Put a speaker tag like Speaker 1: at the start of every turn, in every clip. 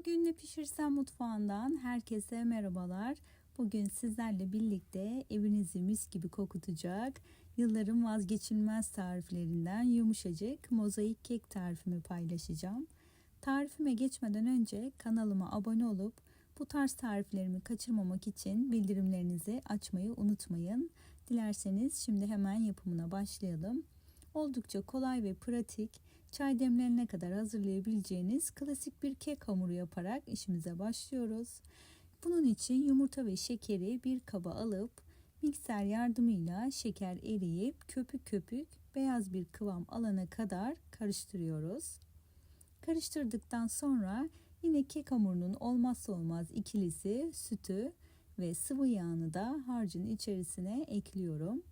Speaker 1: Bugün ne pişirsem mutfağından herkese merhabalar. Bugün sizlerle birlikte evinizi mis gibi kokutacak yılların vazgeçilmez tariflerinden yumuşacık mozaik kek tarifimi paylaşacağım. Tarifime geçmeden önce kanalıma abone olup bu tarz tariflerimi kaçırmamak için bildirimlerinizi açmayı unutmayın. Dilerseniz şimdi hemen yapımına başlayalım. Oldukça kolay ve pratik, çay demlerine kadar hazırlayabileceğiniz klasik bir kek hamuru yaparak işimize başlıyoruz. Bunun için yumurta ve şekeri bir kaba alıp mikser yardımıyla şeker eriyip köpük köpük beyaz bir kıvam alana kadar karıştırıyoruz. Karıştırdıktan sonra yine kek hamurunun olmazsa olmaz ikilisi sütü ve sıvı yağını da harcın içerisine ekliyorum.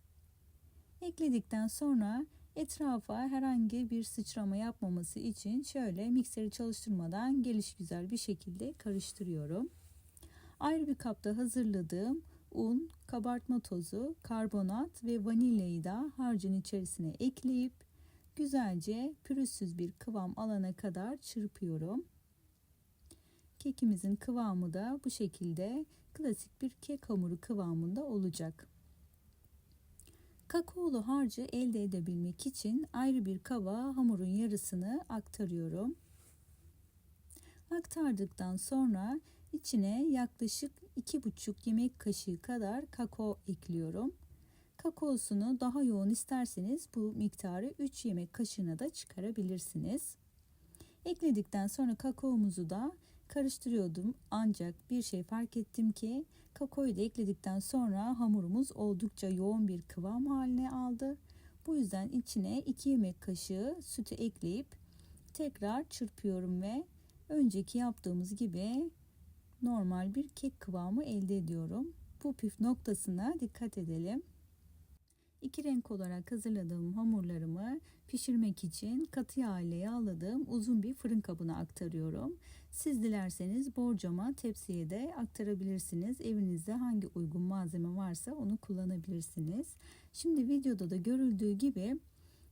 Speaker 1: Ekledikten sonra Etrafa herhangi bir sıçrama yapmaması için şöyle mikseri çalıştırmadan geliş güzel bir şekilde karıştırıyorum. Ayrı bir kapta hazırladığım un, kabartma tozu, karbonat ve vanilyayı da harcın içerisine ekleyip güzelce pürüzsüz bir kıvam alana kadar çırpıyorum. Kekimizin kıvamı da bu şekilde klasik bir kek hamuru kıvamında olacak. Kakaolu harcı elde edebilmek için ayrı bir kaba hamurun yarısını aktarıyorum. Aktardıktan sonra içine yaklaşık 2,5 yemek kaşığı kadar kakao ekliyorum. Kakaosunu daha yoğun isterseniz bu miktarı 3 yemek kaşığına da çıkarabilirsiniz. Ekledikten sonra kakaomuzu da karıştırıyordum ancak bir şey fark ettim ki kakaoyu da ekledikten sonra hamurumuz oldukça yoğun bir kıvam haline aldı. Bu yüzden içine 2 yemek kaşığı sütü ekleyip tekrar çırpıyorum ve önceki yaptığımız gibi normal bir kek kıvamı elde ediyorum. Bu püf noktasına dikkat edelim. İki renk olarak hazırladığım hamurlarımı pişirmek için katı yağ ile yağladığım uzun bir fırın kabına aktarıyorum. Siz dilerseniz borcama tepsiye de aktarabilirsiniz. Evinizde hangi uygun malzeme varsa onu kullanabilirsiniz. Şimdi videoda da görüldüğü gibi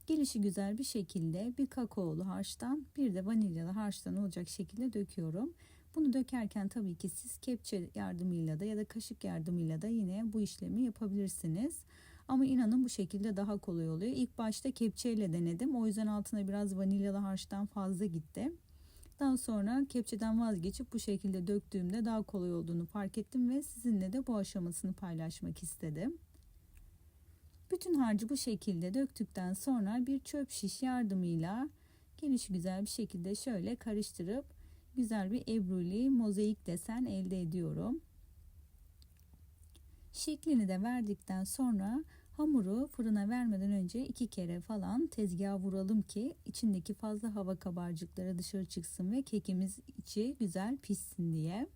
Speaker 1: gelişi güzel bir şekilde bir kakaolu harçtan bir de vanilyalı harçtan olacak şekilde döküyorum. Bunu dökerken tabii ki siz kepçe yardımıyla da ya da kaşık yardımıyla da yine bu işlemi yapabilirsiniz. Ama inanın bu şekilde daha kolay oluyor. İlk başta kepçeyle denedim. O yüzden altına biraz vanilyalı harçtan fazla gitti. Daha sonra kepçeden vazgeçip bu şekilde döktüğümde daha kolay olduğunu fark ettim ve sizinle de bu aşamasını paylaşmak istedim. Bütün harcı bu şekilde döktükten sonra bir çöp şiş yardımıyla geniş güzel bir şekilde şöyle karıştırıp güzel bir ebruli mozaik desen elde ediyorum. Şeklini de verdikten sonra hamuru fırına vermeden önce iki kere falan tezgaha vuralım ki içindeki fazla hava kabarcıkları dışarı çıksın ve kekimiz içi güzel pişsin diye.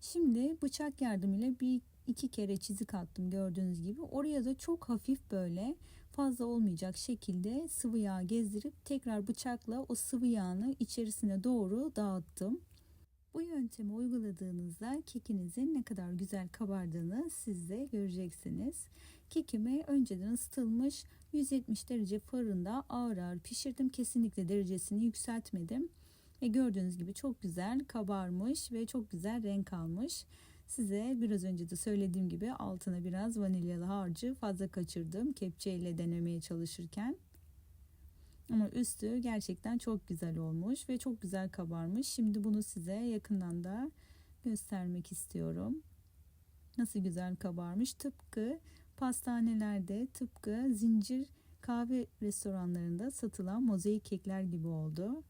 Speaker 1: Şimdi bıçak yardımıyla bir iki kere çizik attım gördüğünüz gibi. Oraya da çok hafif böyle fazla olmayacak şekilde sıvı yağ gezdirip tekrar bıçakla o sıvı yağını içerisine doğru dağıttım. Bu yöntemi uyguladığınızda kekinizin ne kadar güzel kabardığını siz de göreceksiniz. Kekimi önceden ısıtılmış 170 derece fırında ağır ağır pişirdim. Kesinlikle derecesini yükseltmedim. Ve gördüğünüz gibi çok güzel kabarmış ve çok güzel renk almış. Size biraz önce de söylediğim gibi altına biraz vanilyalı harcı fazla kaçırdım kepçeyle denemeye çalışırken. Ama üstü gerçekten çok güzel olmuş ve çok güzel kabarmış. Şimdi bunu size yakından da göstermek istiyorum. Nasıl güzel kabarmış. Tıpkı pastanelerde, tıpkı zincir kahve restoranlarında satılan mozaik kekler gibi oldu.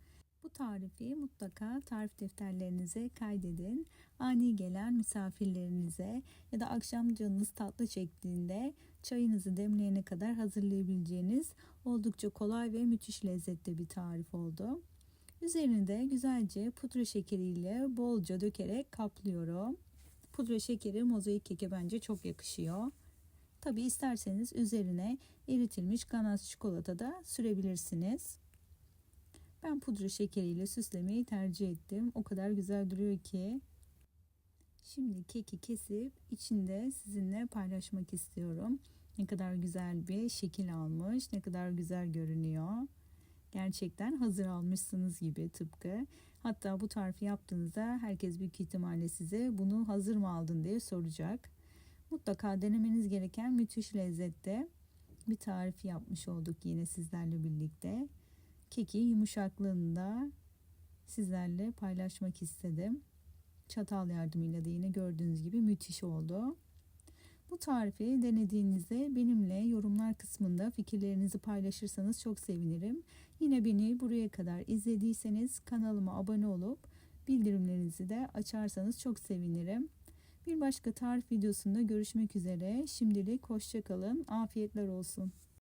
Speaker 1: Bu tarifi mutlaka tarif defterlerinize kaydedin. Ani gelen misafirlerinize ya da akşam canınız tatlı çektiğinde çayınızı demleyene kadar hazırlayabileceğiniz oldukça kolay ve müthiş lezzetli bir tarif oldu. Üzerini de güzelce pudra şekeriyle bolca dökerek kaplıyorum. Pudra şekeri mozaik keke bence çok yakışıyor. Tabi isterseniz üzerine eritilmiş ganache çikolata da sürebilirsiniz. Ben pudra şekeriyle süslemeyi tercih ettim. O kadar güzel duruyor ki. Şimdi keki kesip içinde sizinle paylaşmak istiyorum. Ne kadar güzel bir şekil almış, ne kadar güzel görünüyor. Gerçekten hazır almışsınız gibi tıpkı. Hatta bu tarifi yaptığınızda herkes büyük ihtimalle size bunu hazır mı aldın diye soracak. Mutlaka denemeniz gereken müthiş lezzette bir tarif yapmış olduk yine sizlerle birlikte. Keki yumuşaklığını da sizlerle paylaşmak istedim. Çatal yardımıyla da yine gördüğünüz gibi müthiş oldu. Bu tarifi denediğinizde benimle yorumlar kısmında fikirlerinizi paylaşırsanız çok sevinirim. Yine beni buraya kadar izlediyseniz kanalıma abone olup bildirimlerinizi de açarsanız çok sevinirim. Bir başka tarif videosunda görüşmek üzere. Şimdilik hoşçakalın. Afiyetler olsun.